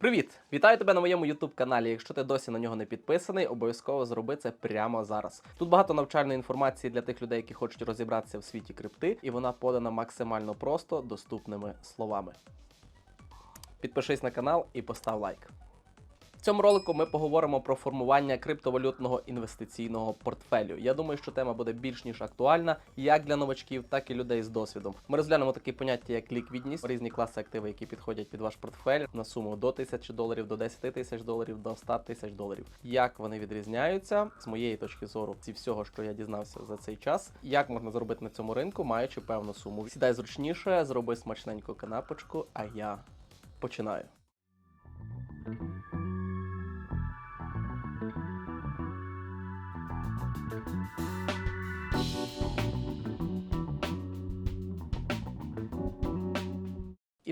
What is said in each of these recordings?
Привіт! Вітаю тебе на моєму youtube каналі. Якщо ти досі на нього не підписаний, обов'язково зроби це прямо зараз. Тут багато навчальної інформації для тих людей, які хочуть розібратися в світі крипти, і вона подана максимально просто доступними словами. Підпишись на канал і постав лайк. В цьому ролику ми поговоримо про формування криптовалютного інвестиційного портфелю. Я думаю, що тема буде більш ніж актуальна як для новачків, так і людей з досвідом. Ми розглянемо такі поняття, як ліквідність, різні класи активів, які підходять під ваш портфель на суму до 1000 доларів, до 10 тисяч доларів, до 100 тисяч доларів. Як вони відрізняються з моєї точки зору, зі всього, що я дізнався за цей час, як можна зробити на цьому ринку, маючи певну суму. Сідай зручніше, зроби смачненьку канапочку, а я починаю.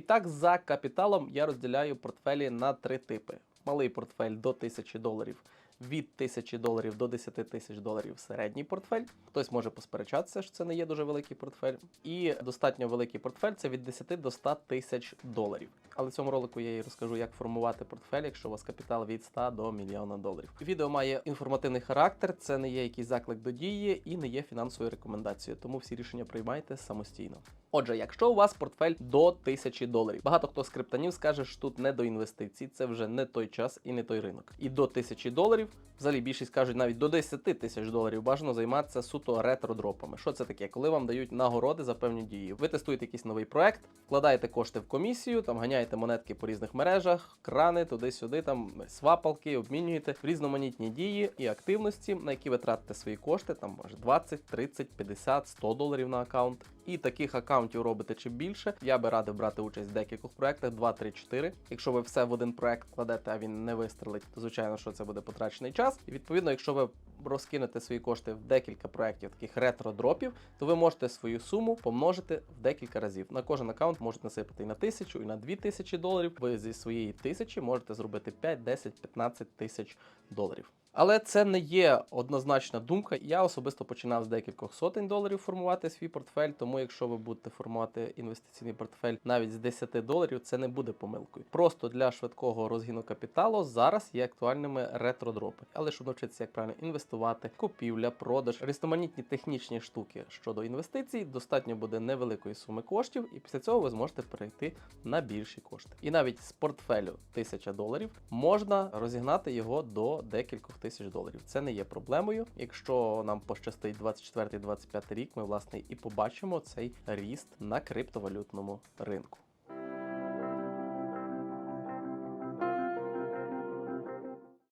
Так, за капіталом я розділяю портфелі на три типи: малий портфель до 1000 доларів. Від 1000 доларів до 10 тисяч доларів середній портфель. Хтось може посперечатися, що це не є дуже великий портфель. І достатньо великий портфель це від 10 до 100 тисяч доларів. Але в цьому ролику я і розкажу, як формувати портфель, якщо у вас капітал від 100 до мільйона доларів. Відео має інформативний характер, це не є якийсь заклик до дії і не є фінансовою рекомендацією, тому всі рішення приймайте самостійно. Отже, якщо у вас портфель до 1000 доларів, багато хто з криптонів скаже, що тут не до інвестицій, це вже не той час і не той ринок. І до 1000 доларів, взагалі більшість кажуть, навіть до 10 тисяч доларів бажано займатися суто ретро-дропами. Що це таке? Коли вам дають нагороди за певні дії. Ви тестуєте якийсь новий проект, вкладаєте кошти в комісію, там ганяєте монетки по різних мережах, крани туди-сюди, там свапалки, обмінюєте різноманітні дії і активності, на які ви тратите свої кошти, там може 20, 30, 50, 100 доларів на аккаунт. І таких аккаунтів робите чим більше. Я би радив брати участь в декількох проектах, 2, 3, 4. Якщо ви все в один проект кладете, а він не вистрелить, то звичайно, що це буде потрачений час. І відповідно, якщо ви розкинете свої кошти в декілька проєктів, таких ретро-дропів, то ви можете свою суму помножити в декілька разів. На кожен аккаунт можете насипати і на тисячу, і на дві тисячі доларів. Ви зі своєї тисячі можете зробити 5, 10, 15 тисяч доларів. Але це не є однозначна думка. Я особисто починав з декількох сотень доларів формувати свій портфель. Тому, якщо ви будете формувати інвестиційний портфель навіть з 10 доларів, це не буде помилкою. Просто для швидкого розгіну капіталу зараз є актуальними ретро-дропи. Але щоб навчитися, як правильно інвестувати, купівля, продаж, різноманітні технічні штуки щодо інвестицій, достатньо буде невеликої суми коштів, і після цього ви зможете перейти на більші кошти. І навіть з портфелю 1000 доларів можна розігнати його до декількох тисяч доларів. Це не є проблемою. Якщо нам пощастить 24-25 рік, ми власне і побачимо цей ріст на криптовалютному ринку.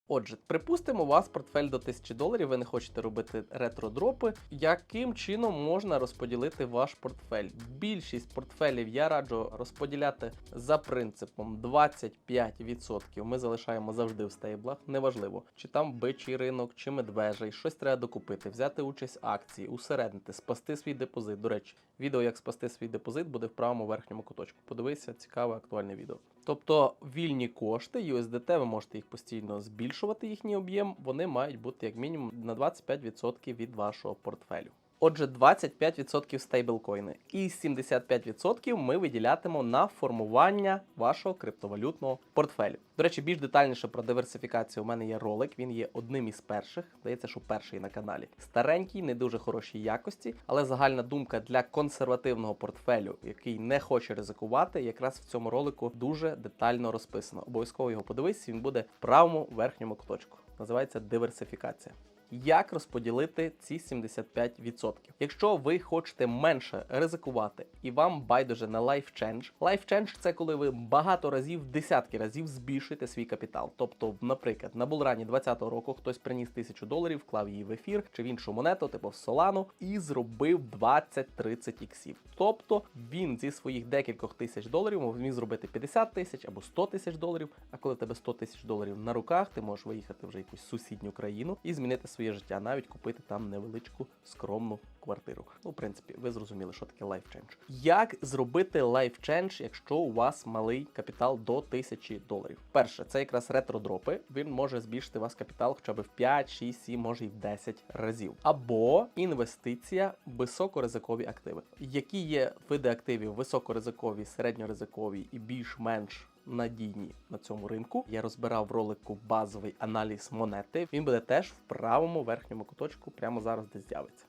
Отже, припустимо, у вас портфель до 1000 доларів, ви не хочете робити ретро-дропи. Яким чином можна розподілити ваш портфель? Більшість портфелів я раджу розподіляти за принципом 25% ми залишаємо завжди в стейблах, неважливо, чи там бичий ринок, чи медвежий, щось треба докупити, взяти участь акції, усереднити, спасти свій депозит. До речі, відео, як спасти свій депозит, буде в правому верхньому куточку. Подивися, цікаве актуальне відео. Тобто вільні кошти USDT, ви можете їх постійно збільшувати їхній об'єм, вони мають бути як мінімум на 25% від вашого портфелю. Отже, 25% стейблкоїни і 75% ми виділятимо на формування вашого криптовалютного портфелю. До речі, більш детальніше про диверсифікацію у мене є ролик. Він є одним із перших. Здається, що перший на каналі. Старенький, не дуже хорошій якості, але загальна думка для консервативного портфелю, який не хоче ризикувати, якраз в цьому ролику дуже детально розписано. Обов'язково його подивись, він буде в правому верхньому куточку. Називається диверсифікація. Як розподілити ці 75%? Якщо ви хочете менше ризикувати і вам байдуже на Life Change, Life Change – це коли ви багато разів, десятки разів збільшуєте свій капітал. Тобто, наприклад, на булрані 2020 року хтось приніс тисячу доларів, вклав її в ефір чи в іншу монету, типу в Solano, і зробив 20-30 іксів. Тобто він зі своїх декількох тисяч доларів зміг зробити 50 тисяч або 100 тисяч доларів. А коли в тебе 100 тисяч доларів на руках, ти можеш виїхати вже якусь сусідню країну і змінити своє життя, навіть купити там невеличку скромну квартиру. Ну, в принципі, ви зрозуміли, що таке change. Як зробити change, якщо у вас малий капітал до 1000 доларів? Перше, це якраз ретро-дропи. Він може збільшити вас капітал хоча б в 5, 6, 7, може і в 10 разів. Або інвестиція в високоризикові активи. Які є види активів високоризикові, середньоризикові і більш-менш надійні на цьому ринку. Я розбирав в ролику базовий аналіз монети. Він буде теж в правому верхньому куточку, прямо зараз десь з'явиться.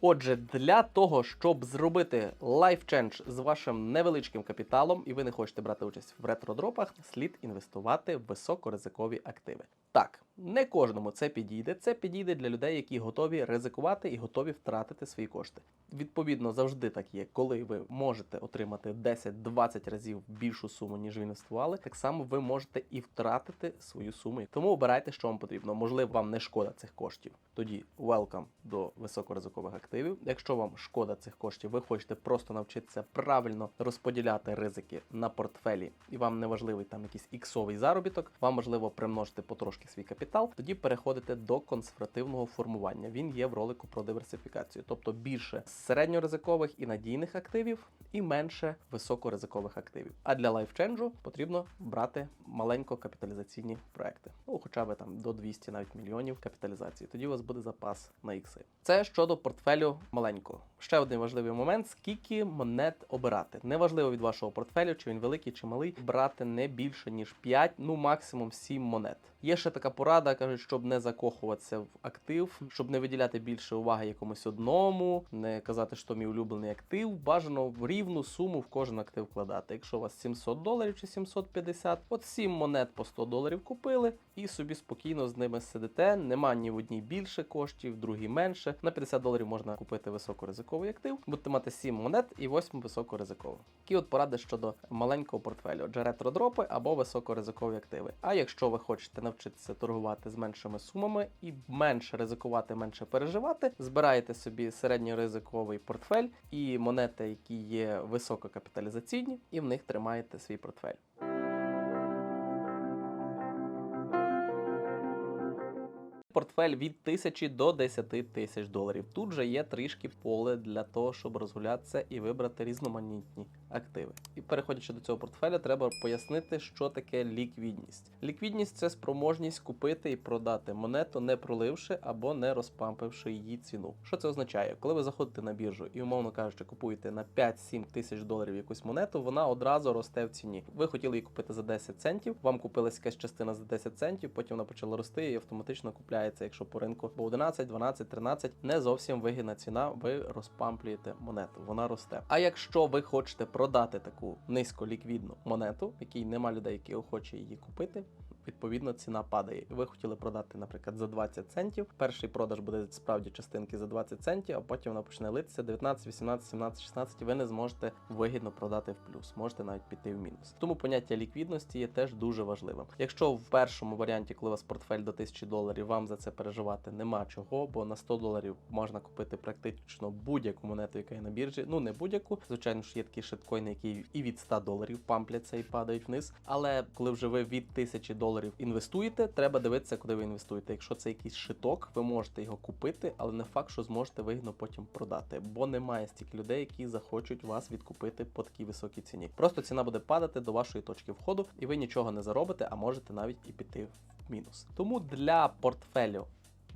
Отже, для того, щоб зробити лайфчендж з вашим невеличким капіталом, і ви не хочете брати участь в ретродропах, слід інвестувати в високоризикові активи. Так, не кожному це підійде. Це підійде для людей, які готові ризикувати і готові втратити свої кошти. Відповідно, завжди так є, коли ви можете отримати 10-20 разів більшу суму, ніж ви інвестували. Так само ви можете і втратити свою суму. Тому обирайте, що вам потрібно. Можливо, вам не шкода цих коштів. Тоді welcome до високоризикових активів. Якщо вам шкода цих коштів, ви хочете просто навчитися правильно розподіляти ризики на портфелі, і вам не важливий там якийсь іксовий заробіток, вам можливо примножити потрошки свій капітал. Тоді переходите до консервативного формування. Він є в ролику про диверсифікацію, тобто більше середньоризикових і надійних активів, і менше високоризикових активів. А для лайфченджу потрібно брати маленько капіталізаційні проекти, ну хоча б там до 200 навіть мільйонів капіталізації. Тоді у вас буде запас на ікси. Це щодо портфелю маленького. Ще один важливий момент: скільки монет обирати. Неважливо від вашого портфелю, чи він великий чи малий, брати не більше ніж 5, ну максимум 7 монет. Є ще така порада, кажуть, щоб не закохуватися в актив, щоб не виділяти більше уваги якомусь одному, не казати, що мій улюблений актив. Бажано в рівну суму в кожен актив вкладати. Якщо у вас 700 доларів чи 750, от 7 монет по 100 доларів купили і собі спокійно з ними сидите. Нема ні в одній більше коштів, в другій менше. На 50 доларів можна купити високоризиковий актив. Будете мати 7 монет і 8 високоризикових. Такі от поради щодо маленького портфелю, отже, ретро-дропи або високоризикові активи. А якщо ви хочете навчитися торгувати з меншими сумами і менше ризикувати, менше переживати, збираєте собі середньоризиковий портфель і монети, які є висококапіталізаційні, і в них тримаєте свій портфель. Портфель від 1000 до 10 тисяч доларів. Тут же є трішки поле для того, щоб розгулятися і вибрати різноманітні активи. І переходячи до цього портфеля, треба пояснити, що таке ліквідність. Ліквідність це спроможність купити і продати монету, не проливши або не розпампивши її ціну. Що це означає? Коли ви заходите на біржу і, умовно кажучи, купуєте на 5-7 тисяч доларів якусь монету, вона одразу росте в ціні. Ви хотіли її купити за 10 центів, вам купилась якась частина за 10 центів, потім вона почала рости і автоматично купляється, якщо по ринку по 11, 12, 13, не зовсім вигідна ціна, ви розпамплюєте монету, вона росте. А якщо ви хочете продати таку низьколіквідну монету, якій нема людей, які охочі її купити. Відповідно, ціна падає. Ви хотіли продати, наприклад, за 20 центів. Перший продаж буде справді частинки за 20 центів, а потім вона почне литися 19, 18, 17, 16. Ви не зможете вигідно продати в плюс, можете навіть піти в мінус. Тому поняття ліквідності є теж дуже важливим. Якщо в першому варіанті, коли у вас портфель до 1000 доларів, вам за це переживати нема чого, бо на 100 доларів можна купити практично будь-яку монету, яка є на біржі. Ну не будь-яку. Звичайно ж є такі шиткоїни, які і від 100 доларів пампляться і падають вниз. Але коли вже ви від 1000 доларів інвестуєте, треба дивитися, куди ви інвестуєте. Якщо це якийсь шиток, ви можете його купити, але не факт, що зможете вигідно потім продати, бо немає стільки людей, які захочуть вас відкупити по такій високій ціні. Просто ціна буде падати до вашої точки входу, і ви нічого не заробите, а можете навіть і піти в мінус. Тому для портфелю.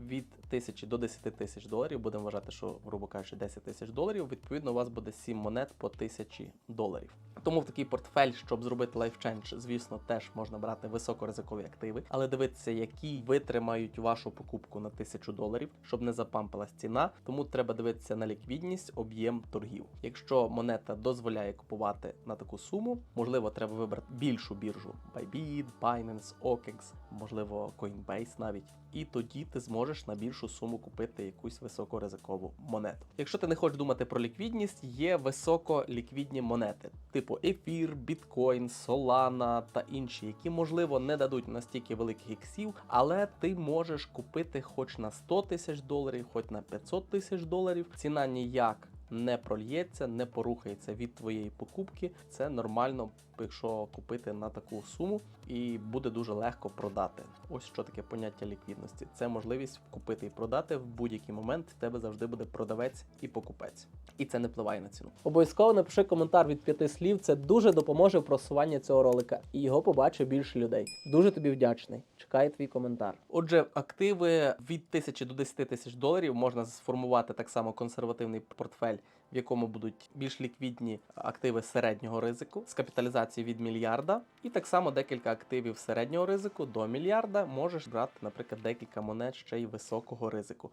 Від 1000 до 10 тисяч доларів будемо вважати, що, грубо кажучи, 10 тисяч доларів. Відповідно, у вас буде 7 монет по 1000 доларів. Тому в такий портфель, щоб зробити лайфчендж, звісно, теж можна брати високоризикові активи, але дивитися, які витримають вашу покупку на 1000 доларів, щоб не запампилась ціна. Тому треба дивитися на ліквідність, об'єм торгів. Якщо монета дозволяє купувати на таку суму, можливо, треба вибрати більшу біржу: Bybit, Binance, OKEX, можливо, Coinbase навіть. І тоді ти зможеш на більшу суму купити якусь високоризикову монету. Якщо ти не хочеш думати про ліквідність, є високоліквідні монети, типу ефір, біткоін, Solana та інші, які можливо не дадуть настільки великих іксів, але ти можеш купити хоч на 100 тисяч доларів, хоч на 500 тисяч доларів. Ціна ніяк не прольється, не порухається від твоєї покупки. Це нормально, якщо купити на таку суму, і буде дуже легко продати. Ось що таке поняття ліквідності. Це можливість купити і продати в будь-який момент. В тебе завжди буде продавець і покупець, і це не впливає на ціну. Обов'язково напиши коментар від п'яти слів. Це дуже допоможе в просуванні цього ролика, і його побачить більше людей. Дуже тобі вдячний. Чекаю твій коментар. Отже, активи від 1000 до 10 тисяч доларів можна сформувати так само консервативний портфель в якому будуть більш ліквідні активи середнього ризику з капіталізацією від мільярда, і так само декілька активів середнього ризику до мільярда можеш брати, наприклад, декілька монет ще й високого ризику.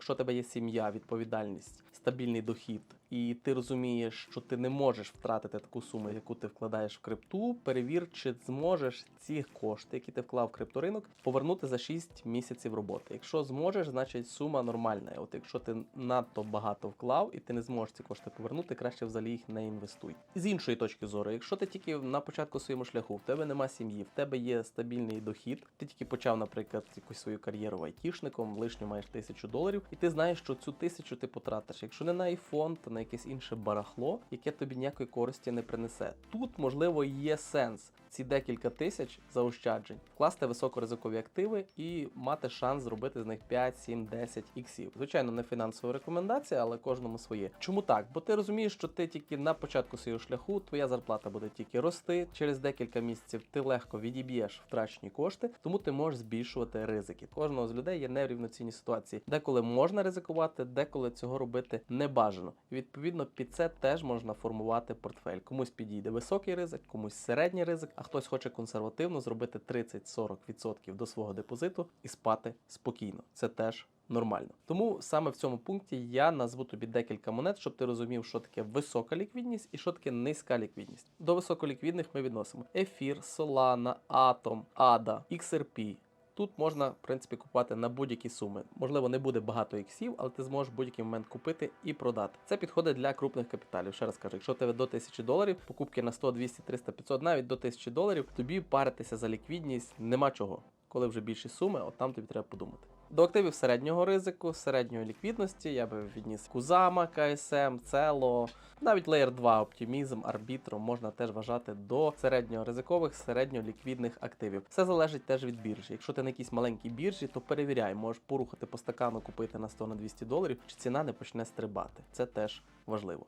Якщо у тебе є сім'я, відповідальність, стабільний дохід, і ти розумієш, що ти не можеш втратити таку суму, яку ти вкладаєш в крипту, перевір, чи зможеш ці кошти, які ти вклав в крипторинок, повернути за 6 місяців роботи. Якщо зможеш, значить сума нормальна. От якщо ти надто багато вклав і ти не зможеш ці кошти повернути, краще взагалі їх не інвестуй. З іншої точки зору, якщо ти тільки на початку своєму шляху, в тебе нема сім'ї, в тебе є стабільний дохід, ти тільки почав, наприклад, якусь свою кар'єру айтішником, лишню маєш тисячу доларів, і ти знаєш, що цю тисячу ти потратиш. Якщо не на iPhone, то на якесь інше барахло, яке тобі ніякої користі не принесе. Тут, можливо, є сенс ці декілька тисяч заощаджень вкласти високоризикові активи і мати шанс зробити з них 5, 7, 10 іксів. Звичайно, не фінансова рекомендація, але кожному своє. Чому так? Бо ти розумієш, що ти тільки на початку свого шляху, твоя зарплата буде тільки рости. Через декілька місяців ти легко відіб'єш втрачені кошти, тому ти можеш збільшувати ризики. Кожного з людей є нерівноцінні ситуації, деколи можна ризикувати, деколи цього робити не бажано. І відповідно під це теж можна формувати портфель. Комусь підійде високий ризик, комусь середній ризик, а хтось хоче консервативно зробити 30-40% до свого депозиту і спати спокійно. Це теж. Нормально, тому саме в цьому пункті я назву тобі декілька монет, щоб ти розумів, що таке висока ліквідність і що таке низька ліквідність. До високоліквідних ми відносимо ефір, Solana, Atom, ADA, XRP. Тут можна, в принципі, купувати на будь-які суми. Можливо, не буде багато іксів, але ти зможеш в будь-який момент купити і продати. Це підходить для крупних капіталів. Ще раз кажу, якщо тебе до 1000 доларів, покупки на 100, 200, 300, 500, навіть до 1000 доларів, тобі паритися за ліквідність нема чого. Коли вже більші суми, от там тобі треба подумати. До активів середнього ризику, середньої ліквідності я би відніс Кузама, КСМ, Цело, навіть Layer 2 Optimism, Arbitrum можна теж вважати до середньоризикових, середньоліквідних активів. Все залежить теж від біржі. Якщо ти на якійсь маленькій біржі, то перевіряй, можеш порухати по стакану, купити на 100 на 200 доларів, чи ціна не почне стрибати. Це теж важливо.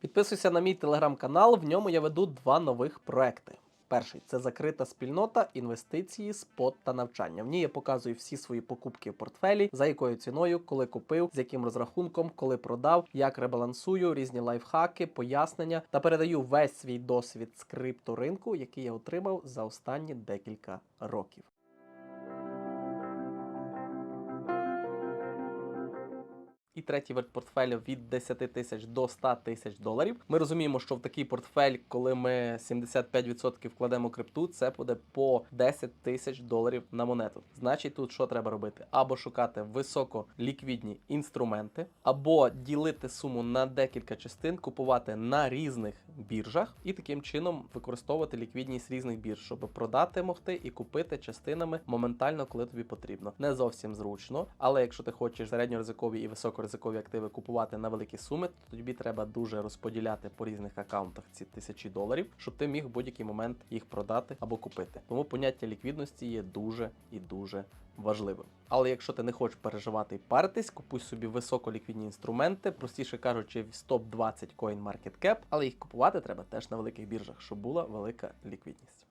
Підписуйся на мій телеграм-канал, в ньому я веду два нових проекти. Перший це закрита спільнота, інвестиції, спот та навчання. В ній я показую всі свої покупки в портфелі, за якою ціною, коли купив, з яким розрахунком, коли продав, як ребалансую, різні лайфхаки, пояснення та передаю весь свій досвід з крипторинку, який я отримав за останні декілька років. І третій вид портфелю від 10 тисяч до 100 тисяч доларів. Ми розуміємо, що в такий портфель, коли ми 75% вкладемо крипту, це буде по 10 тисяч доларів на монету. Значить, тут що треба робити? Або шукати високоліквідні інструменти, або ділити суму на декілька частин, купувати на різних біржах і таким чином використовувати ліквідність різних бірж, щоб продати могти і купити частинами моментально, коли тобі потрібно. Не зовсім зручно, але якщо ти хочеш середньоризикові і високоризикові активи купувати на великі суми, то тобі треба дуже розподіляти по різних аккаунтах ці тисячі доларів, щоб ти міг в будь-який момент їх продати або купити. Тому поняття ліквідності є дуже і дуже важливим. Але якщо ти не хочеш переживати і паритись, купуй собі високоліквідні інструменти, простіше кажучи, в топ 20 CoinMarketCap, але їх купувати треба теж на великих біржах, щоб була велика ліквідність.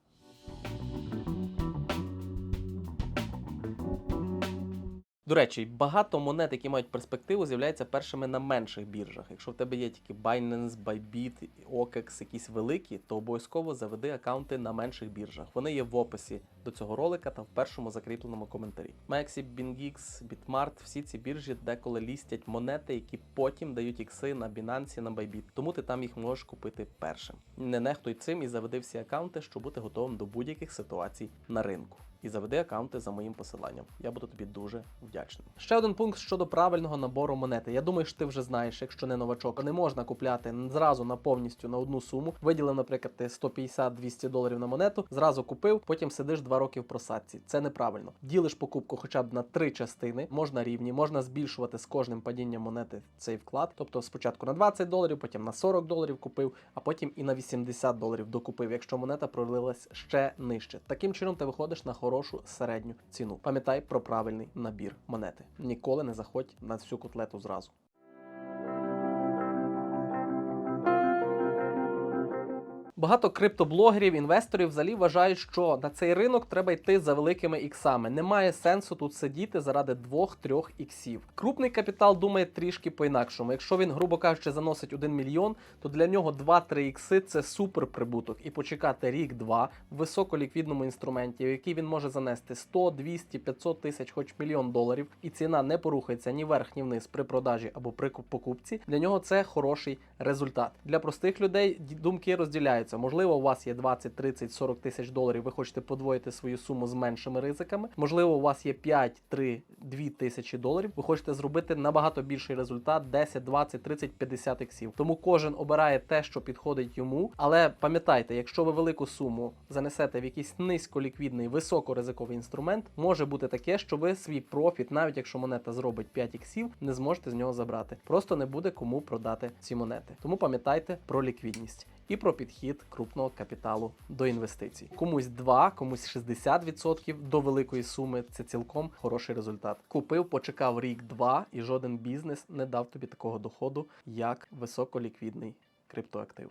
До речі, багато монет, які мають перспективу, з'являються першими на менших біржах. Якщо в тебе є тільки Binance, Bybit, OKEX, якісь великі, то обов'язково заведи аккаунти на менших біржах. Вони є в описі до цього ролика та в першому закріпленому коментарі. Maxi, BingX, Bitmart, всі ці біржі деколи лістять монети, які потім дають ікси на Binance, на Bybit. Тому ти там їх можеш купити першим. Не нехтуй цим і заведи всі аккаунти, щоб бути готовим до будь-яких ситуацій на ринку і заведи аккаунти за моїм посиланням. Я буду тобі дуже вдячним. Ще один пункт щодо правильного набору монети. Я думаю, що ти вже знаєш, якщо не новачок, не можна купляти зразу на повністю на одну суму. Виділив, наприклад, ти 150-200 доларів на монету, зразу купив, потім сидиш два роки в просадці. Це неправильно. Ділиш покупку хоча б на три частини, можна рівні, можна збільшувати з кожним падінням монети цей вклад. Тобто спочатку на 20 доларів, потім на 40 доларів купив, а потім і на 80 доларів докупив, якщо монета пролилась ще нижче. Таким чином ти виходиш на хорошу середню ціну. Пам'ятай про правильний набір монети. Ніколи не заходь на всю котлету зразу. Багато криптоблогерів, інвесторів взагалі вважають, що на цей ринок треба йти за великими іксами. Немає сенсу тут сидіти заради двох-трьох іксів. Крупний капітал думає трішки по-інакшому. Якщо він, грубо кажучи, заносить 1 мільйон, то для нього 2-3 ікси це супер прибуток. І почекати рік-два в високоліквідному інструменті, в який він може занести 100, 200, 500 тисяч, хоч мільйон доларів, і ціна не порухається ні вверх, ні вниз при продажі або при покупці. Для нього це хороший результат. Для простих людей думки розділяються. Можливо, у вас є 20, 30, 40 тисяч доларів. Ви хочете подвоїти свою суму з меншими ризиками. Можливо, у вас є 5, 3, 2 тисячі доларів. Ви хочете зробити набагато більший результат 10, 20, 30, 50 іксів. Тому кожен обирає те, що підходить йому. Але пам'ятайте, якщо ви велику суму занесете в якийсь низьколіквідний, високоризиковий інструмент, може бути таке, що ви свій профіт, навіть якщо монета зробить 5 іксів, не зможете з нього забрати. Просто не буде кому продати ці монети. Тому пам'ятайте про ліквідність і про підхід крупного капіталу до інвестицій. Комусь 2, комусь 60% до великої суми це цілком хороший результат. Купив, почекав рік-два, і жоден бізнес не дав тобі такого доходу, як високоліквідний криптоактив.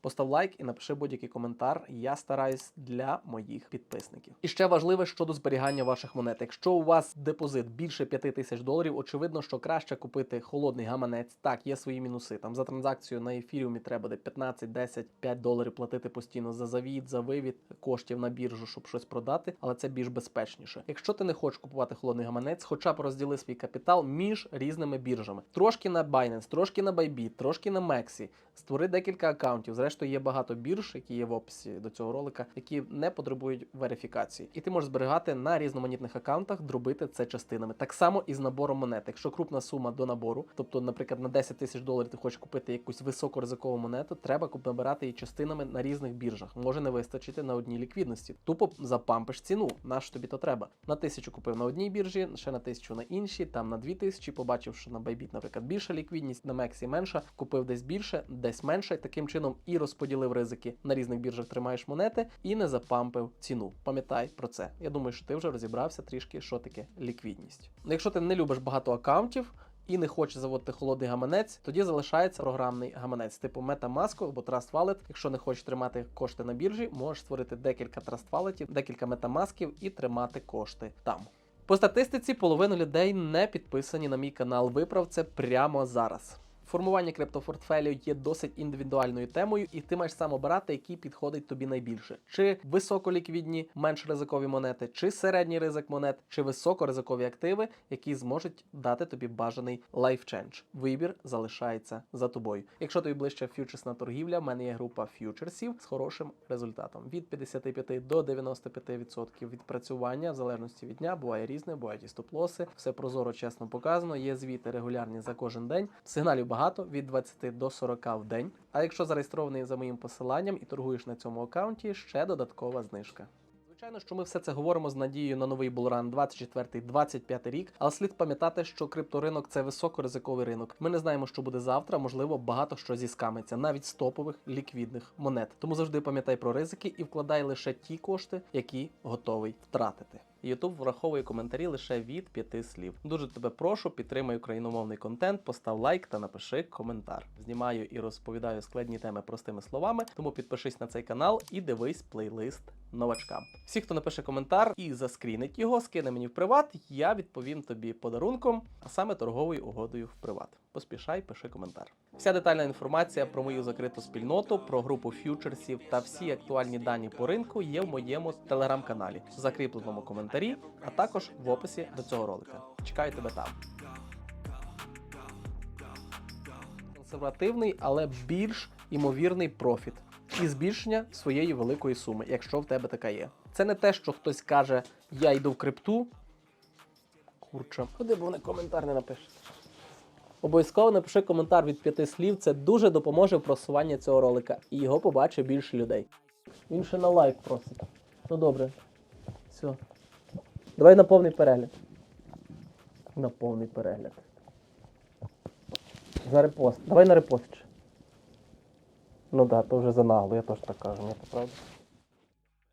Постав лайк і напиши будь-який коментар. Я стараюсь для моїх підписників. І ще важливе щодо зберігання ваших монет. Якщо у вас депозит більше 5 тисяч доларів, очевидно, що краще купити холодний гаманець. Так, є свої мінуси. Там за транзакцію на ефіріумі треба буде 15, 10, 5 доларів платити постійно за завід, за вивід коштів на біржу, щоб щось продати, але це більш безпечніше. Якщо ти не хочеш купувати холодний гаманець, хоча б розділи свій капітал між різними біржами. Трошки на Binance, трошки на Bybit, трошки на Mexi. Створи декілька аккаунтів. Зрештою, є багато бірж, які є в описі до цього ролика, які не потребують верифікації. І ти можеш зберігати на різноманітних аккаунтах, дробити це частинами. Так само і з набором монет. Якщо крупна сума до набору, тобто, наприклад, на 10 тисяч доларів ти хочеш купити якусь високоризикову монету, треба набирати її частинами на різних біржах. Може не вистачити на одній ліквідності. Тупо запампиш ціну. Наш тобі то треба. На тисячу купив на одній біржі, ще на тисячу на іншій, там на дві тисячі. Побачив, що на Bybit, наприклад, більша ліквідність, на Mexi менша, купив десь більше, десь менше. Таким чином і розподілив ризики на різних біржах. Тримаєш монети і не запампив ціну. Пам'ятай про це. Я думаю, що ти вже розібрався трішки, що таке ліквідність. Ну, Якщо ти не любиш багато аккаунтів. І не хочеш заводити холодний гаманець, тоді залишається програмний гаманець, типу MetaMask або Trust Wallet. Якщо не хочеш тримати кошти на біржі, можеш створити декілька Trust Walletів, декілька MetaMaskів і тримати кошти там. По статистиці половина людей не підписані на мій канал. Виправ це прямо зараз. Формування криптопортфелю є досить індивідуальною темою, і ти маєш сам обирати, який підходить тобі найбільше: чи високоліквідні, менш ризикові монети, чи середній ризик монет, чи високоризикові активи, які зможуть дати тобі бажаний лайфчендж. Вибір залишається за тобою. Якщо тобі ближче фьючерсна торгівля, в мене є група фьючерсів з хорошим результатом від 55 до 95% відпрацювання в залежності від дня. Буває різне, бувають і стоп-лоси. Все прозоро, чесно показано. Є звіти регулярні за кожен день. Сигналів багато від 20 до 40 в день. А якщо зареєстрований за моїм посиланням і торгуєш на цьому аккаунті, ще додаткова знижка. Звичайно, що ми все це говоримо з надією на новий булран 24-25 рік, але слід пам'ятати, що крипторинок це високоризиковий ринок. Ми не знаємо, що буде завтра. Можливо, багато що зіскамиться, навіть з топових ліквідних монет. Тому завжди пам'ятай про ризики і вкладай лише ті кошти, які готовий втратити. YouTube враховує коментарі лише від п'яти слів. Дуже тебе прошу, підтримай україномовний контент, постав лайк та напиши коментар. Знімаю і розповідаю складні теми простими словами, тому підпишись на цей канал і дивись плейлист новачкам. Всі, хто напише коментар і заскрінить його, скине мені в приват, я відповім тобі подарунком, а саме торговою угодою в приват. Поспішай, пиши коментар. Вся детальна інформація про мою закриту спільноту, про групу фьючерсів та всі актуальні дані по ринку є в моєму телеграм-каналі, в закріпленому коментарі, а також в описі до цього ролика. Чекаю тебе там. Консервативний, але більш імовірний профіт і збільшення своєї великої суми, якщо в тебе така є. Це не те, що хтось каже, я йду в крипту. Курча, куди б вони коментар не напишуть. Обов'язково напиши коментар від п'яти слів. Це дуже допоможе в просуванні цього ролика. І його побачить більше людей. Він ще на лайк просить. Ну добре. Все. Давай на повний перегляд. На повний перегляд. За репост. Давай на репост. Ну так, да, то вже занагло, я теж так кажу, ні, то правда.